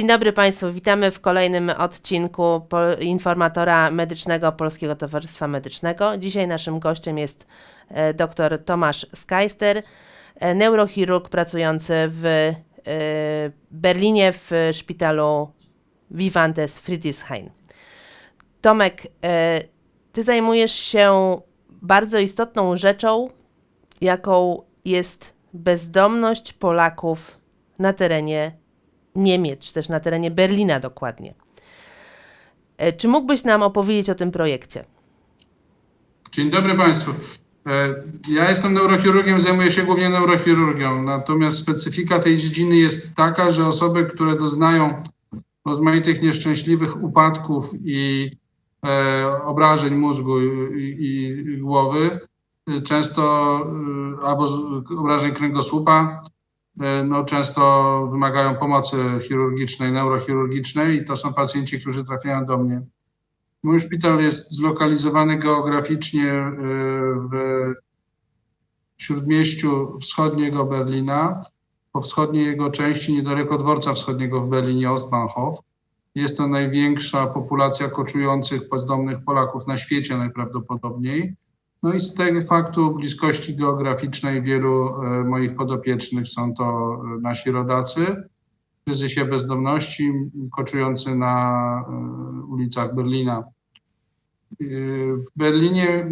Dzień dobry Państwu, witamy w kolejnym odcinku informatora medycznego Polskiego Towarzystwa Medycznego. Dzisiaj naszym gościem jest e, dr Tomasz Skajster, e, neurochirurg pracujący w e, Berlinie w szpitalu Vivantes Friedrichshain. Tomek, ty zajmujesz się bardzo istotną rzeczą, jaką jest bezdomność Polaków na terenie Niemiec, czy też na terenie Berlina dokładnie. E, Czy mógłbyś nam opowiedzieć o tym projekcie? Dzień dobry Państwu. E, Ja jestem neurochirurgiem, zajmuję się głównie neurochirurgią, natomiast specyfika tej dziedziny jest taka, że osoby, które doznają rozmaitych nieszczęśliwych upadków i e, obrażeń mózgu i, głowy, często albo obrażeń kręgosłupa, no, często wymagają pomocy chirurgicznej, neurochirurgicznej i to są pacjenci, którzy trafiają do mnie. Mój szpital jest zlokalizowany geograficznie y, w śródmieściu wschodniego Berlina, po wschodniej jego części, niedaleko dworca wschodniego w Berlinie, Ostbahnhof. Jest to największa populacja koczujących bezdomnych Polaków na świecie najprawdopodobniej. No i z tego faktu bliskości geograficznej wielu y, moich podopiecznych są to y, nasi rodacy w kryzysie bezdomności, koczujący na y, ulicach Berlina. W Berlinie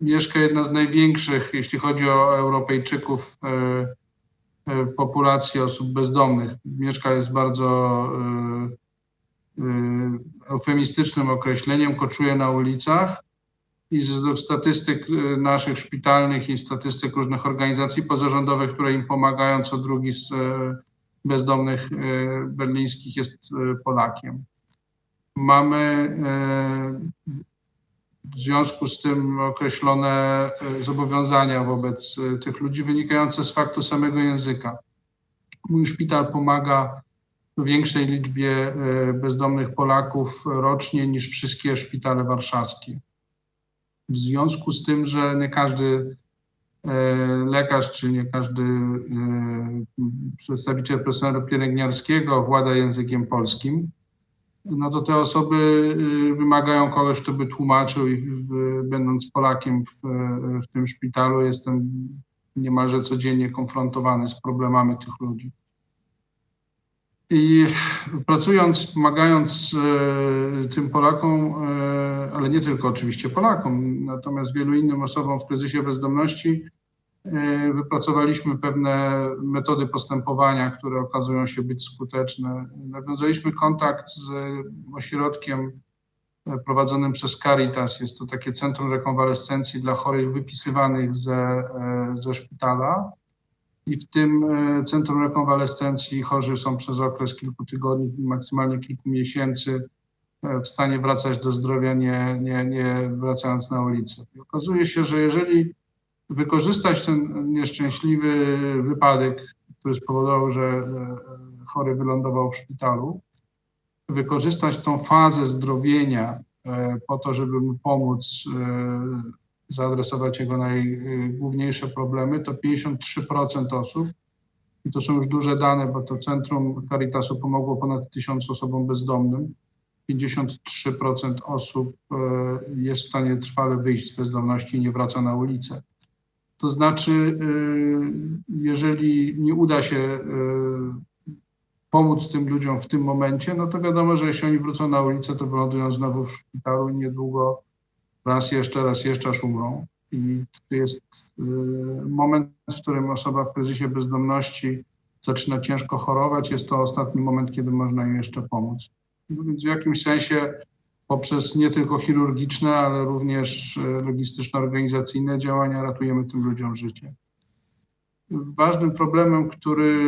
mieszka jedna z największych, jeśli chodzi o Europejczyków, populacji osób bezdomnych. Mieszka jest bardzo eufemistycznym określeniem, koczuje na ulicach. I z statystyk y, naszych szpitalnych i statystyk różnych organizacji pozarządowych, które im pomagają, co drugi z y, bezdomnych y, berlińskich jest Polakiem. Mamy w związku z tym określone zobowiązania wobec tych ludzi wynikające z faktu samego języka. Mój szpital pomaga większej liczbie bezdomnych Polaków rocznie niż wszystkie szpitale warszawskie. W związku z tym, że nie każdy e, lekarz czy nie każdy e, przedstawiciel personelu pielęgniarskiego włada językiem polskim, no to te osoby y, wymagają kogoś, kto by tłumaczył i będąc Polakiem w, w tym szpitalu jestem niemalże codziennie konfrontowany z problemami tych ludzi. I pracując, pomagając e, tym Polakom, e, ale nie tylko oczywiście Polakom, natomiast wielu innym osobom w kryzysie bezdomności, e, wypracowaliśmy pewne metody postępowania, które okazują się być skuteczne. Nawiązaliśmy kontakt z ośrodkiem prowadzonym przez Caritas. Jest to takie centrum rekonwalescencji dla chorych wypisywanych ze, ze szpitala. I w tym e, centrum rekonwalescencji chorzy są przez okres kilku tygodni, maksymalnie kilku miesięcy e, w stanie wracać do zdrowia, nie, nie, nie wracając na ulicę. I okazuje się, że jeżeli wykorzystać ten nieszczęśliwy wypadek, który spowodował, że e, chory wylądował w szpitalu, wykorzystać tą fazę zdrowienia po to, żeby mu pomóc zaadresować jego najgłówniejsze problemy, to 53% osób, i to są już duże dane, bo to Centrum Caritasu pomogło ponad tysiąc osobom bezdomnym, 53% osób e, jest w stanie trwale wyjść z bezdomności i nie wraca na ulicę. To znaczy, e, jeżeli nie uda się e, pomóc tym ludziom w tym momencie, no to wiadomo, że jeśli oni wrócą na ulicę, to wylądują znowu w szpitalu i niedługo raz jeszcze, raz jeszcze aż umrą. I to jest y, moment, w którym osoba w kryzysie bezdomności zaczyna ciężko chorować. Jest to ostatni moment, kiedy można im jeszcze pomóc. No więc w jakimś sensie poprzez nie tylko chirurgiczne, ale również y, logistyczno-organizacyjne działania ratujemy tym ludziom życie. Ważnym problemem, który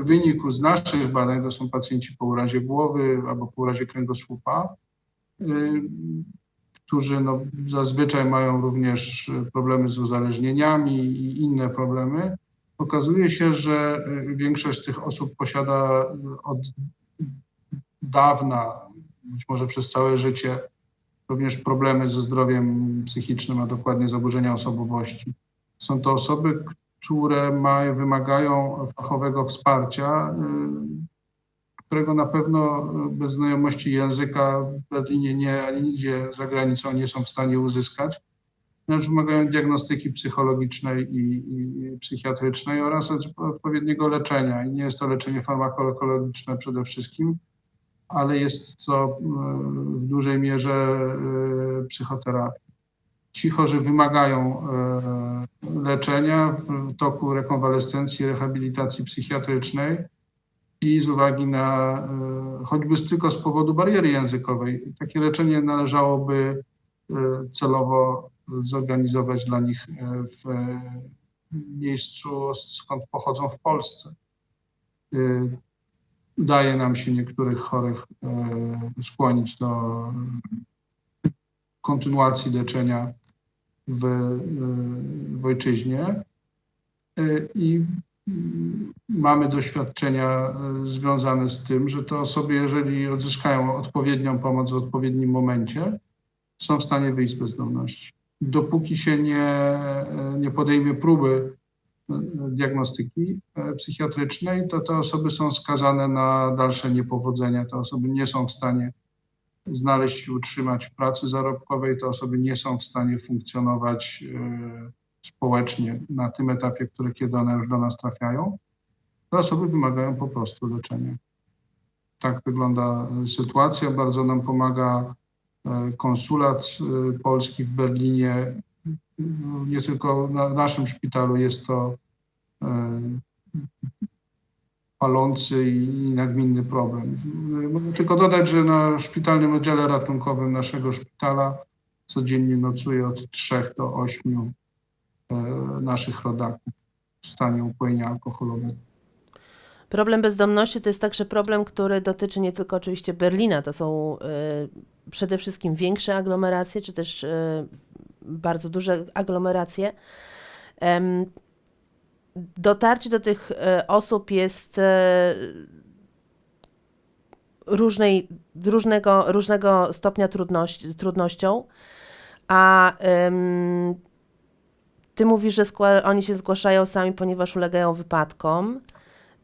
y, wynikł z naszych badań, to są pacjenci po urazie głowy albo po urazie kręgosłupa, którzy no, zazwyczaj mają również y, problemy z uzależnieniami i inne problemy. Okazuje się, że y, większość z tych osób posiada y, od dawna, być może przez całe życie, również problemy ze zdrowiem psychicznym, a dokładnie zaburzenia osobowości. Są to osoby, które wymagają fachowego wsparcia którego na pewno bez znajomości języka w Berlinie nie, ani nigdzie za granicą nie są w stanie uzyskać, ponieważ wymagają diagnostyki psychologicznej i, i psychiatrycznej oraz odpowiedniego leczenia. I nie jest to leczenie farmakologiczne przede wszystkim, ale jest to e, w dużej mierze e, psychoterapia. Ci chorzy wymagają e, leczenia w toku rekonwalescencji, rehabilitacji psychiatrycznej i z uwagi na choćby tylko z powodu bariery językowej. Takie leczenie należałoby celowo zorganizować dla nich w miejscu, skąd pochodzą w Polsce udaje nam się niektórych chorych e, skłonić do kontynuacji leczenia w, e, w ojczyźnie. E, I mamy doświadczenia związane z tym, że te osoby, jeżeli odzyskają odpowiednią pomoc w odpowiednim momencie, są w stanie wyjść z bezdomności. Dopóki się nie, nie podejmie próby diagnostyki e, psychiatrycznej, to te osoby są skazane na dalsze niepowodzenia. Te osoby nie są w stanie znaleźć i utrzymać pracy zarobkowej, te osoby nie są w stanie funkcjonować e, społecznie na tym etapie, który kiedy one już do nas trafiają. Te osoby wymagają po prostu leczenia. Tak wygląda sytuacja. Bardzo nam pomaga e, konsulat polski w Berlinie, nie tylko na naszym szpitalu jest to e, palący i nagminny problem. Tylko dodać, że na szpitalnym oddziale ratunkowym naszego szpitala codziennie nocuje od 3 do 8 e, naszych rodaków w stanie upojenia alkoholowego. Problem bezdomności to jest także problem, który dotyczy nie tylko oczywiście Berlina, to są y, przede wszystkim większe aglomeracje, czy też y, bardzo duże aglomeracje. Dotarcie do tych e, osób jest e, różnej, różnego, różnego stopnia trudności, trudnością, a ty mówisz, że oni się zgłaszają sami, ponieważ ulegają wypadkom.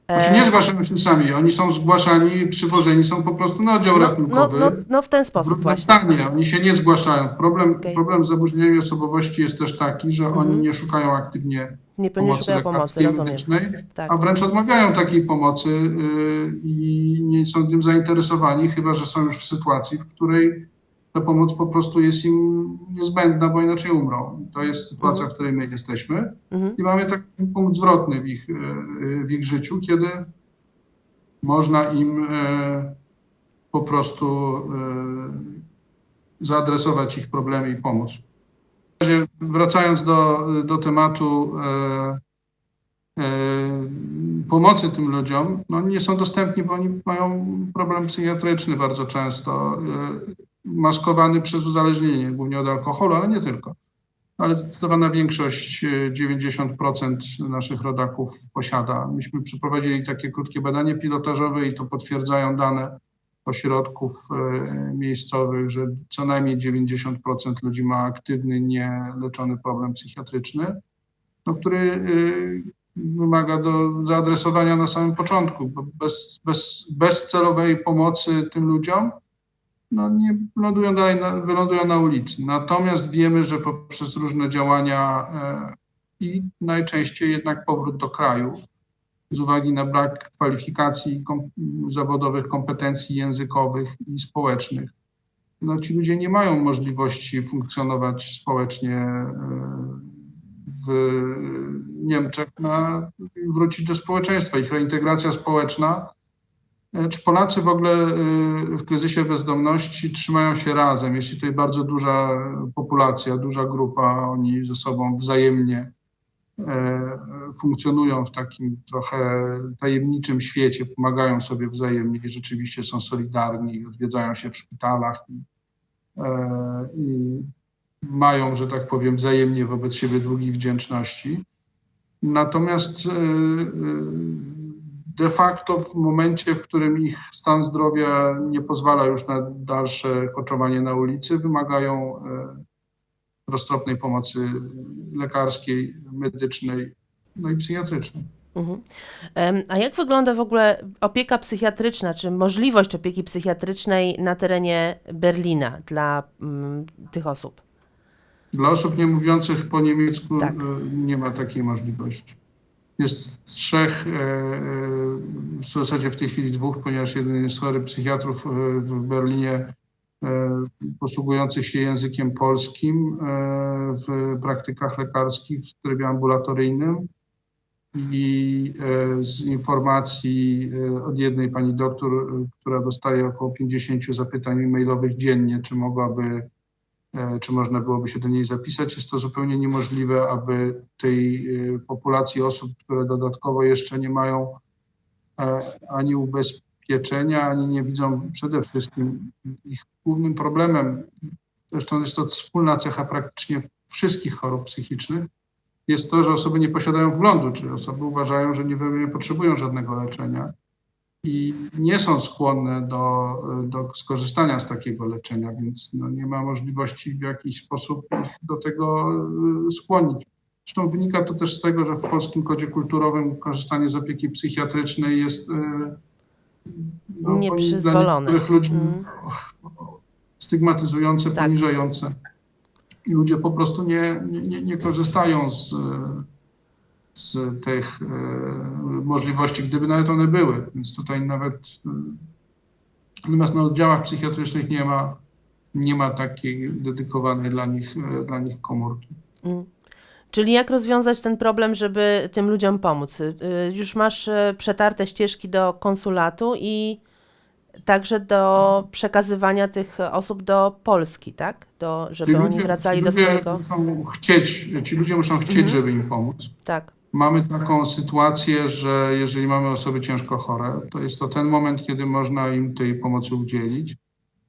Znaczy nie zgłaszają się sami, oni są zgłaszani, przywożeni są po prostu na oddział no, ratunkowy. No, no, no w ten sposób w właśnie. stanie, oni się nie zgłaszają. Problem, Okay. problem z zaburzeniami osobowości jest też taki, że Mhm. oni nie szukają aktywnie Nie, pomocy szukają pomocy, medycznej, Tak. a wręcz odmawiają takiej pomocy yy, i nie są tym zainteresowani, chyba że są już w sytuacji, w której ta pomoc po prostu jest im niezbędna, bo inaczej umrą. To jest sytuacja, w której my jesteśmy Mhm. i mamy taki punkt zwrotny w ich, yy, w ich życiu, kiedy można im e, po prostu e, zaadresować ich problemy i pomóc. W razie Wracając do, do tematu e, pomocy tym ludziom, no nie są dostępni, bo oni mają problem psychiatryczny bardzo często, maskowany przez uzależnienie, głównie od alkoholu, ale nie tylko ale zdecydowana większość, e, 90% naszych rodaków posiada. Myśmy przeprowadzili takie krótkie badanie pilotażowe i to potwierdzają dane ośrodków e, miejscowych, że co najmniej 90% ludzi ma aktywny, nieleczony problem psychiatryczny, no, który e, wymaga do zaadresowania na samym początku. Bo bez, bez, bez celowej pomocy tym ludziom no nie lądują dalej, na, wylądują na ulicy. Natomiast wiemy, że poprzez różne działania e, i najczęściej jednak powrót do kraju, z uwagi na brak kwalifikacji kom, zawodowych, kompetencji językowych i społecznych, no ci ludzie nie mają możliwości funkcjonować społecznie e, w Niemczech, na, wrócić do społeczeństwa. Ich reintegracja społeczna czy Polacy w ogóle e, w kryzysie bezdomności trzymają się razem? Jeśli tutaj bardzo duża populacja, duża grupa, oni ze sobą wzajemnie e, funkcjonują w takim trochę tajemniczym świecie, pomagają sobie wzajemnie i rzeczywiście są solidarni, odwiedzają się w szpitalach i, i mają, że tak powiem, wzajemnie wobec siebie długich wdzięczności. Natomiast de facto w momencie, w którym ich stan zdrowia nie pozwala już na dalsze koczowanie na ulicy, wymagają e, roztropnej pomocy lekarskiej, medycznej, no i psychiatrycznej. Mhm. A jak wygląda w ogóle opieka psychiatryczna, czy możliwość opieki psychiatrycznej na terenie Berlina dla mm, tych osób? Dla osób nie mówiących po niemiecku Tak. e, nie ma takiej możliwości. Jest trzech, e, e, w zasadzie w tej chwili dwóch, ponieważ jeden jest chory psychiatrów e, w Berlinie posługujących się językiem polskim w praktykach lekarskich w trybie ambulatoryjnym. I z informacji od jednej pani doktor, która dostaje około 50 zapytań e-mailowych dziennie, czy mogłaby czy można byłoby się do niej zapisać. Jest to zupełnie niemożliwe, aby tej e, populacji osób, które dodatkowo jeszcze nie mają e, ani ubezpieczenia, ani nie widzą przede wszystkim ich głównym problemem, zresztą jest to wspólna cecha praktycznie wszystkich chorób psychicznych, jest to, że osoby nie posiadają wglądu, czy osoby uważają, że nie potrzebują żadnego leczenia i nie są skłonne do, do skorzystania z takiego leczenia, więc no nie ma możliwości w jakiś sposób ich do tego y, skłonić. Zresztą wynika to też z tego, że w polskim kodzie kulturowym korzystanie z opieki psychiatrycznej jest y, no, Nieprzyzwolone. dla niektórych ludzi Mhm. stygmatyzujące, Tak. poniżające. I ludzie po prostu nie, nie, nie, nie korzystają z, z tych e, możliwości, gdyby nawet one były. Więc tutaj nawet e, natomiast na oddziałach psychiatrycznych nie ma, nie ma takiej dedykowanej dla nich, e, dla nich komórki. Mm. Czyli jak rozwiązać ten problem, żeby tym ludziom pomóc? Y, Już masz przetarte ścieżki do konsulatu i także do przekazywania tych osób do Polski, tak? Do, żeby oni wracali ci do ludzie swojego. muszą chcieć, ci ludzie muszą chcieć, Mhm. żeby im pomóc. Tak. Mamy taką sytuację, że jeżeli mamy osoby ciężko chore, to jest to ten moment, kiedy można im tej pomocy udzielić.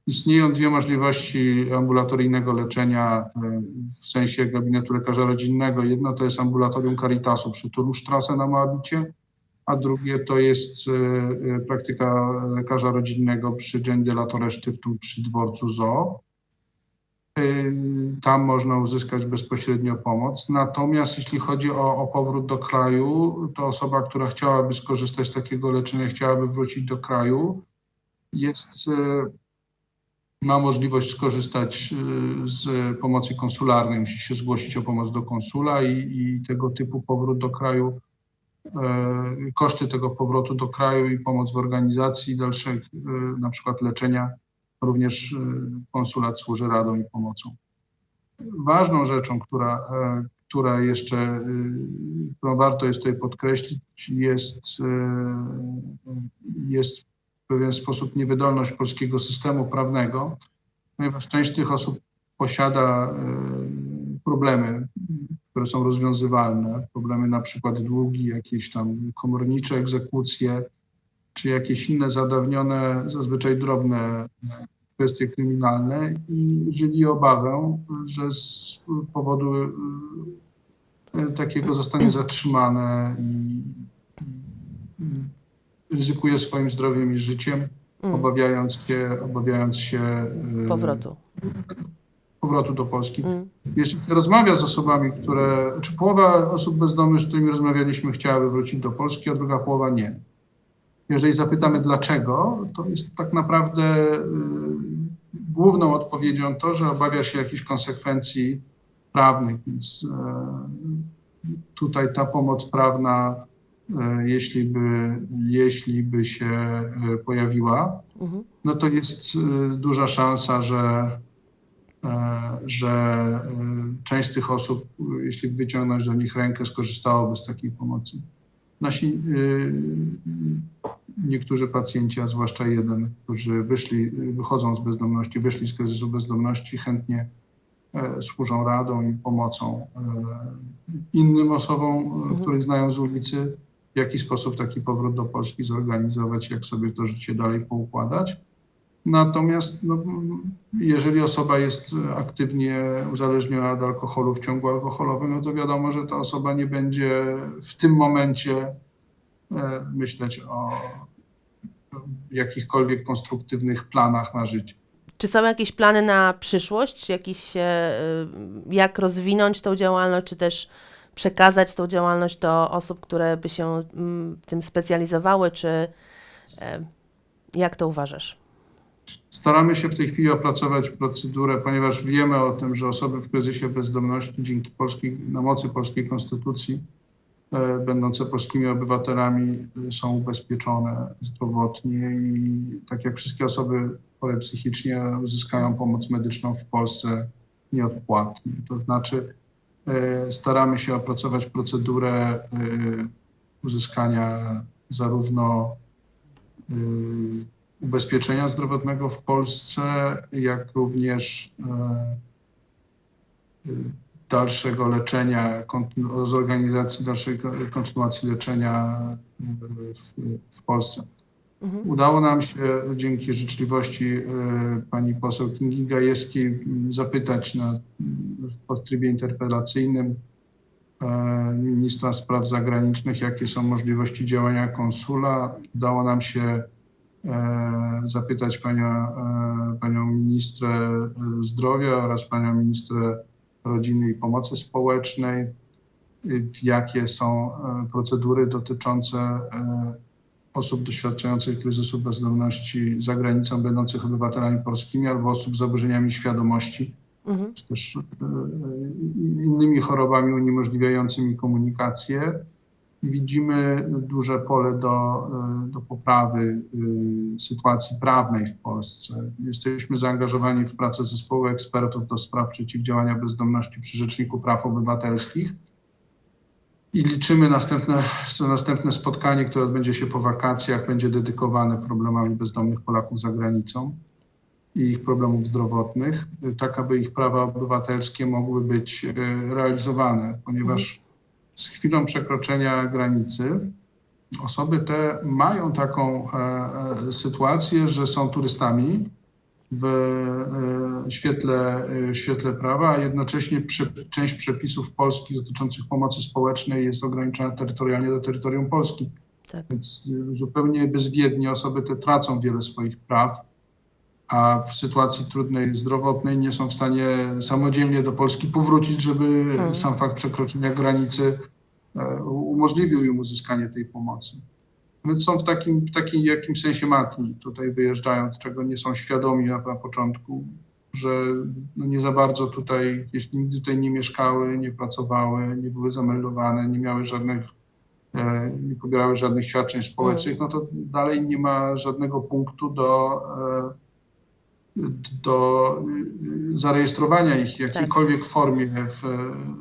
Istnieją dwie możliwości ambulatoryjnego leczenia e, w sensie gabinetu lekarza rodzinnego. Jedno to jest ambulatorium Caritasu przy Turmstrasse na Moabicie, a drugie to jest e, e, praktyka lekarza rodzinnego przy Dzień de la Torre Stiftung przy dworcu Zoo. Y, Tam można uzyskać bezpośrednio pomoc. Natomiast jeśli chodzi o, o powrót do kraju, to osoba, która chciałaby skorzystać z takiego leczenia, chciałaby wrócić do kraju, jest, y, ma możliwość skorzystać y, z pomocy konsularnej. Musi się zgłosić o pomoc do konsula i, i tego typu powrót do kraju, koszty tego powrotu do kraju i pomoc w organizacji dalszych, na przykład leczenia, również y, konsulat służy radą i pomocą. Ważną rzeczą, która, e, która jeszcze, y, którą warto jest tutaj podkreślić, jest, jest w pewien sposób niewydolność polskiego systemu prawnego, ponieważ część tych osób posiada problemy, które są rozwiązywalne, problemy na przykład długi, jakieś tam komornicze egzekucje, czy jakieś inne zadawnione, zazwyczaj drobne e, kwestie kryminalne i żywi obawę, że z powodu e, takiego zostanie zatrzymane i, ryzykuje swoim zdrowiem i życiem, Mm. obawiając się, obawiając się e, Powrotu. powrotu do Polski. Mm. Jeśli się rozmawia z osobami, które, czy połowa osób bezdomnych, z którymi rozmawialiśmy, chciałaby wrócić do Polski, a druga połowa nie. Jeżeli zapytamy dlaczego, to jest tak naprawdę y, główną odpowiedzią to, że obawia się jakichś konsekwencji prawnych, więc y, tutaj ta pomoc prawna, y, jeśli by, jeśli by się y, pojawiła, Mhm. no to jest y, duża szansa, że, e, że część z tych osób, jeśli wyciągnąć do nich rękę, skorzystałoby z takiej pomocy. Nasi y, niektórzy pacjenci, a zwłaszcza jeden, którzy wyszli, wychodzą z bezdomności, wyszli z kryzysu bezdomności, chętnie e, służą radą i pomocą e, innym osobom, e, Mhm. których znają z ulicy, w jaki sposób taki powrót do Polski zorganizować, jak sobie to życie dalej poukładać. Natomiast no, jeżeli osoba jest aktywnie uzależniona od alkoholu w ciągu alkoholowym, no to wiadomo, że ta osoba nie będzie w tym momencie e, myśleć o jakichkolwiek konstruktywnych planach na życie. Czy są jakieś plany na przyszłość? Jakieś, e, jak rozwinąć tą działalność, czy też przekazać tą działalność do osób, które by się mm, tym specjalizowały, czy e, jak to uważasz? Staramy się w tej chwili opracować procedurę, ponieważ wiemy o tym, że osoby w kryzysie bezdomności dzięki polskiej, na mocy polskiej konstytucji, e, będące polskimi obywatelami, e, są ubezpieczone zdrowotnie i tak jak wszystkie osoby chore psychicznie uzyskają pomoc medyczną w Polsce nieodpłatnie. To znaczy e, staramy się opracować procedurę uzyskania zarówno ubezpieczenia zdrowotnego w Polsce, jak również e, y, dalszego leczenia, kontynu- z organizacji dalszej ko- kontynuacji leczenia y, w, w Polsce. Mhm. Udało nam się dzięki życzliwości e, pani poseł Kingi Gajewskiej zapytać na, w trybie interpelacyjnym e, ministra spraw zagranicznych, jakie są możliwości działania konsula. Udało nam się e, zapytać panią, e, panią ministrę e, zdrowia oraz panią ministrę rodziny i pomocy społecznej, y, jakie są e, procedury dotyczące e, osób doświadczających kryzysu bezdomności za granicą, będących obywatelami polskimi albo osób z zaburzeniami świadomości, Mhm. czy też e, innymi chorobami uniemożliwiającymi komunikację. Widzimy duże pole do, do poprawy e, sytuacji prawnej w Polsce. Jesteśmy zaangażowani w pracę zespołu ekspertów do spraw przeciwdziałania bezdomności przy Rzeczniku Praw Obywatelskich i liczymy następne, następne spotkanie, które odbędzie się po wakacjach, będzie dedykowane problemami bezdomnych Polaków za granicą i ich problemów zdrowotnych, y, tak aby ich prawa obywatelskie mogły być y, realizowane, ponieważ z chwilą przekroczenia granicy osoby te mają taką e, e, sytuację, że są turystami w e, świetle, świetle prawa, a jednocześnie prze, część przepisów polskich dotyczących pomocy społecznej jest ograniczona terytorialnie do terytorium Polski. Tak. Więc zupełnie bezwiednie osoby te tracą wiele swoich praw, a w sytuacji trudnej zdrowotnej nie są w stanie samodzielnie do Polski powrócić, żeby Hmm. sam fakt przekroczenia granicy e, umożliwił im uzyskanie tej pomocy. Więc są w takim, w takim jakimś sensie matni tutaj wyjeżdżając, czego nie są świadomi na, na początku, że no nie za bardzo tutaj, jeśli nigdy tutaj nie mieszkały, nie pracowały, nie były zameldowane, nie miały żadnych, e, nie pobierały żadnych świadczeń społecznych, no to dalej nie ma żadnego punktu do, e, do y, zarejestrowania ich w jakiejkolwiek formie w,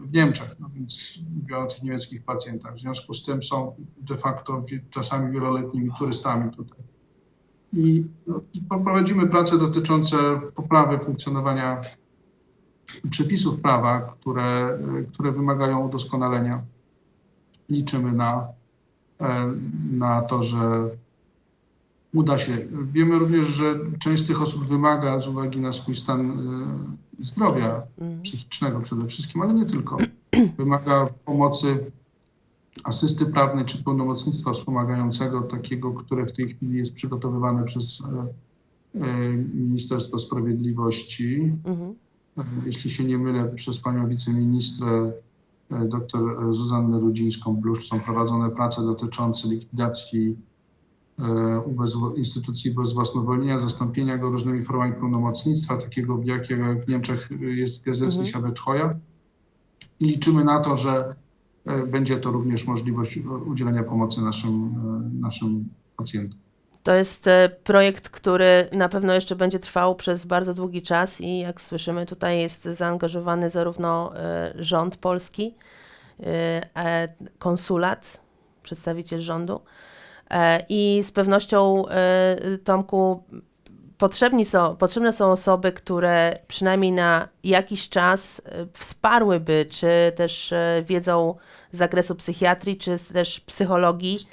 w Niemczech. No więc mówię o tych niemieckich pacjentach. W związku z tym są de facto czasami wieloletnimi turystami tutaj. I no, prowadzimy prace dotyczące poprawy funkcjonowania przepisów prawa, które, y, które wymagają udoskonalenia. Liczymy na, e, na to, że uda się. Wiemy również, że część z tych osób wymaga z uwagi na swój stan e, zdrowia Mhm. psychicznego przede wszystkim, ale nie tylko. Wymaga pomocy asysty prawnej czy pełnomocnictwa wspomagającego, takiego, które w tej chwili jest przygotowywane przez e, e, Ministerstwo Sprawiedliwości. Mhm. Jeśli się nie mylę, przez panią wiceministrę dr Zuzannę Rudzińską-Bluszcz są prowadzone prace dotyczące likwidacji e, ubezwło- instytucji bezwłasnowolnienia, zastąpienia go różnymi formami pełnomocnictwa, takiego jak w Niemczech jest Gesetzliche Betreuer. I liczymy na to, że e, będzie to również możliwość udzielenia pomocy naszym, e, naszym pacjentom. To jest projekt, który na pewno jeszcze będzie trwał przez bardzo długi czas i jak słyszymy, tutaj jest zaangażowany zarówno rząd polski, konsulat, przedstawiciel rządu i z pewnością, e, Tomku, potrzebni są, potrzebne są osoby, które przynajmniej na jakiś czas e, wsparłyby, czy też e, wiedzą z zakresu psychiatrii, czy też psychologii,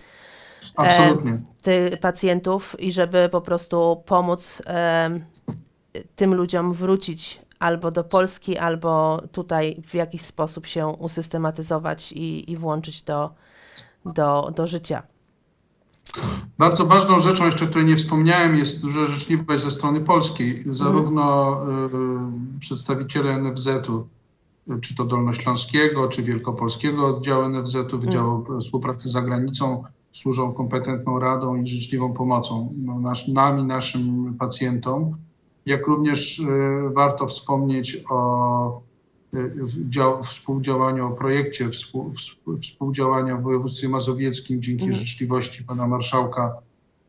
Absolutnie. tych pacjentów i żeby po prostu pomóc tym ludziom wrócić albo do Polski, albo tutaj w jakiś sposób się usystematyzować i, i włączyć do, do, do życia. Bardzo ważną rzeczą, jeszcze której nie wspomniałem, jest duża życzliwość ze strony polskiej. Zarówno y, przedstawiciele NFZ-u, czy to Dolnośląskiego, czy Wielkopolskiego oddziału NFZ-u, Wydziału Współpracy z Zagranicą, służą kompetentną radą i życzliwą pomocą no, nasz, nam i naszym pacjentom. Jak również y, warto wspomnieć o w- dział, współdziałaniu, o projekcie współ, współ- współdziałania w województwie mazowieckim dzięki Mhm. życzliwości pana marszałka,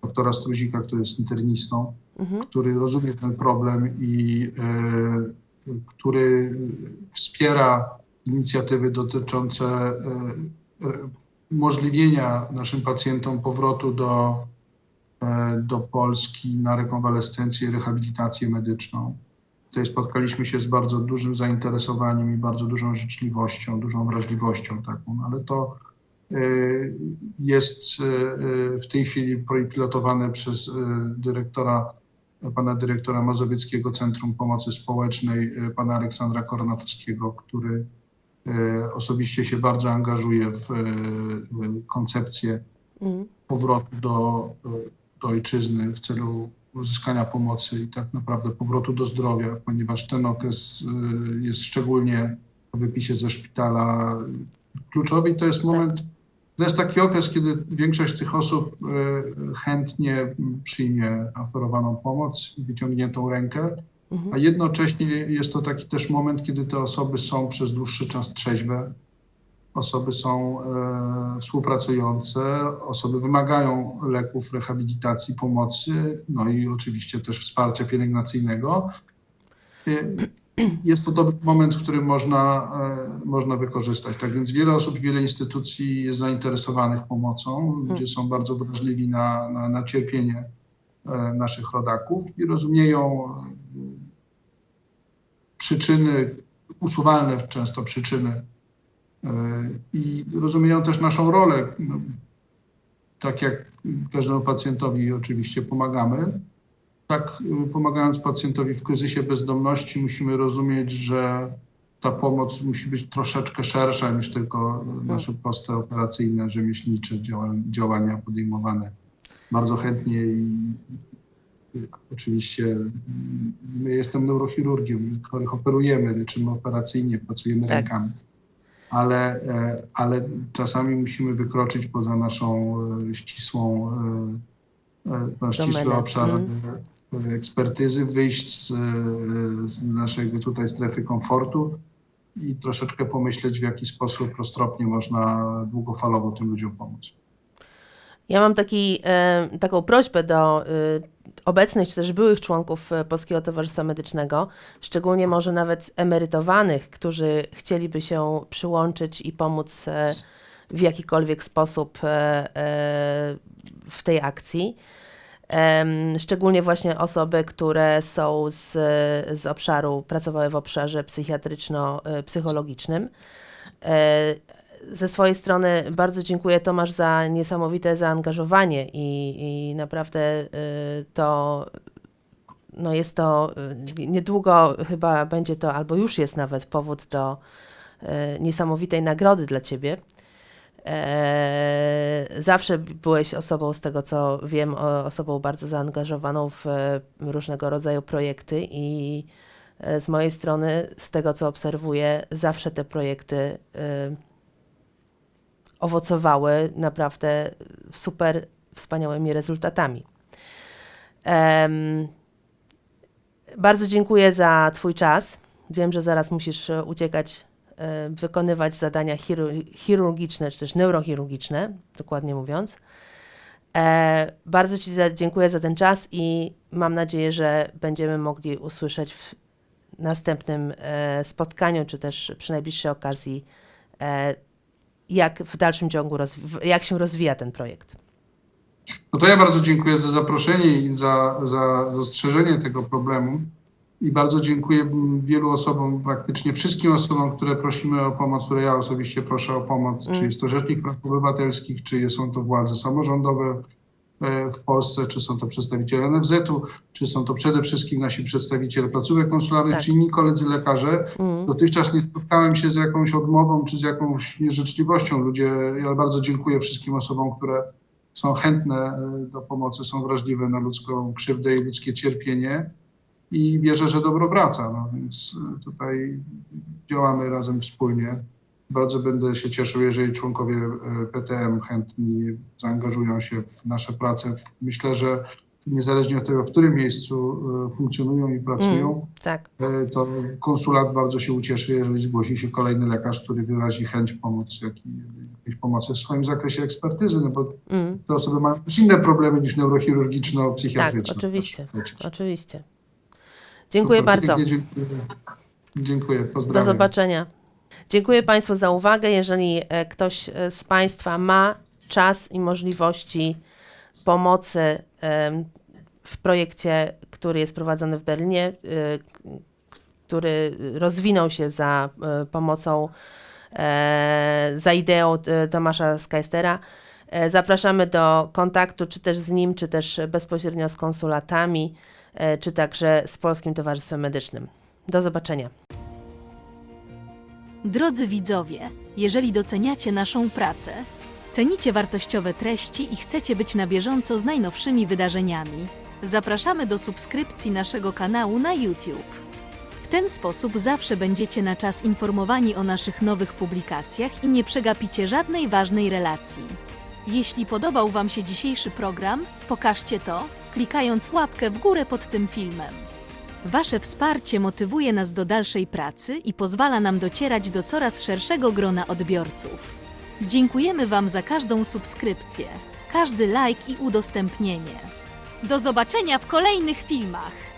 doktora Struzika, który jest internistą, Mhm. który rozumie ten problem i y, który wspiera inicjatywy dotyczące y, umożliwienia naszym pacjentom powrotu do, e, do Polski na rekonwalescencję i rehabilitację medyczną. Tutaj spotkaliśmy się z bardzo dużym zainteresowaniem i bardzo dużą życzliwością, dużą wrażliwością taką, ale to e, jest e, w tej chwili pilotowane przez e, dyrektora, pana dyrektora Mazowieckiego Centrum Pomocy Społecznej, e, pana Aleksandra Kornatowskiego, który e, osobiście się bardzo angażuje w e, koncepcję Mhm. powrotu do, do ojczyzny w celu uzyskania pomocy i tak naprawdę powrotu do zdrowia, ponieważ ten okres y, jest szczególnie w wypisie ze szpitala kluczowy i to jest moment, to jest taki okres, kiedy większość tych osób y, chętnie przyjmie oferowaną pomoc i wyciągniętą rękę, Mhm. a jednocześnie jest to taki też moment, kiedy te osoby są przez dłuższy czas trzeźwe, osoby są e, współpracujące, osoby wymagają leków, rehabilitacji, pomocy, no i oczywiście też wsparcia pielęgnacyjnego. E, Jest to dobry moment, w którym można, e, można wykorzystać. Tak więc wiele osób, wiele instytucji jest zainteresowanych pomocą. Ludzie są bardzo wrażliwi na, na, na cierpienie naszych rodaków i rozumieją przyczyny, usuwalne często przyczyny I rozumieją też naszą rolę. No, tak jak każdemu pacjentowi oczywiście pomagamy, tak pomagając pacjentowi w kryzysie bezdomności musimy rozumieć, że ta pomoc musi być troszeczkę szersza niż tylko nasze proste operacyjne, rzemieślnicze działa- działania podejmowane. Bardzo chętnie i oczywiście my jestem neurochirurgiem, chorych operujemy, leczymy operacyjnie, pracujemy Tak. rękami ale, e, ale czasami musimy wykroczyć poza naszą e, ścisłą, e, nasz ścisły obszar Mhm. ekspertyzy, wyjść z, z naszego tutaj strefy komfortu i troszeczkę pomyśleć, w jaki sposób roztropnie można długofalowo tym ludziom pomóc. Ja mam taki, e, taką prośbę do y, obecnych czy też byłych członków e, Polskiego Towarzystwa Medycznego, szczególnie może nawet emerytowanych, którzy chcieliby się przyłączyć i pomóc e, w jakikolwiek sposób e, e, w tej akcji. Szczególnie właśnie osoby, które są z, z obszaru, pracowały w obszarze psychiatryczno-psychologicznym. Ze swojej strony bardzo dziękuję Tomasz za niesamowite zaangażowanie i, i naprawdę y, to no jest to y, niedługo chyba będzie to, albo już jest nawet powód do y, niesamowitej nagrody dla ciebie. E, Zawsze byłeś osobą, z tego co wiem, osobą bardzo zaangażowaną w różnego rodzaju projekty i z mojej strony, z tego co obserwuję, zawsze te projekty owocowały naprawdę super wspaniałymi rezultatami. Em, bardzo dziękuję za Twój czas. Wiem, że zaraz musisz e, uciekać, e, wykonywać zadania chiru- chirurgiczne, czy też neurochirurgiczne, dokładnie mówiąc. E, bardzo Ci za, dziękuję za ten czas i mam nadzieję, że będziemy mogli usłyszeć w następnym e, spotkaniu, czy też przy najbliższej okazji, e, jak w dalszym ciągu, jak się rozwija ten projekt. No to ja bardzo dziękuję za zaproszenie i za, za zastrzeżenie tego problemu. I bardzo dziękuję mm, wielu osobom, praktycznie wszystkim osobom, które prosimy o pomoc, które ja osobiście proszę o pomoc. Czy jest to Rzecznik Praw Obywatelskich, czy są to władze samorządowe w Polsce, czy są to przedstawiciele NFZ-u, czy są to przede wszystkim nasi przedstawiciele placówek konsularnych, Tak. czy inni koledzy lekarze. Mm. Dotychczas nie spotkałem się z jakąś odmową czy z jakąś nieżyczliwością. Ludzie, ja bardzo dziękuję wszystkim osobom, które są chętne e, do pomocy, są wrażliwe na ludzką krzywdę i ludzkie cierpienie. i wierzę, że dobro wraca. No więc e, tutaj działamy razem wspólnie. Bardzo będę się cieszył, jeżeli członkowie e, PTM chętni zaangażują się w nasze prace. Myślę, że niezależnie od tego, w którym miejscu e, funkcjonują i pracują, Tak, e, to konsulat bardzo się ucieszy, jeżeli zgłosi się kolejny lekarz, który wyrazi chęć pomocy, jakiejś pomocy w swoim zakresie ekspertyzy, no bo mm, te osoby mają też inne problemy niż tak, neurochirurgiczno-psychiatryczne. oczywiście, Słuchajcie. oczywiście. Dziękuję Super, bardzo. Dziękuję. dziękuję, Do pozdrawiam. zobaczenia. Dziękuję Państwu za uwagę. Jeżeli e, ktoś e, z Państwa ma czas i możliwości pomocy w projekcie, który jest prowadzony w Berlinie, e, który rozwinął się za pomocą, za ideą Tomasza Skajstera, zapraszamy do kontaktu czy też z nim, czy też bezpośrednio z konsulatami, czy także z Polskim Towarzystwem Medycznym. Do zobaczenia. Drodzy widzowie, jeżeli doceniacie naszą pracę, cenicie wartościowe treści i chcecie być na bieżąco z najnowszymi wydarzeniami, zapraszamy do subskrypcji naszego kanału na YouTube. W ten sposób zawsze będziecie na czas informowani o naszych nowych publikacjach i nie przegapicie żadnej ważnej relacji. Jeśli podobał Wam się dzisiejszy program, pokażcie to, klikając łapkę w górę pod tym filmem. Wasze wsparcie motywuje nas do dalszej pracy i pozwala nam docierać do coraz szerszego grona odbiorców. Dziękujemy Wam za każdą subskrypcję, każdy like i udostępnienie. Do zobaczenia w kolejnych filmach!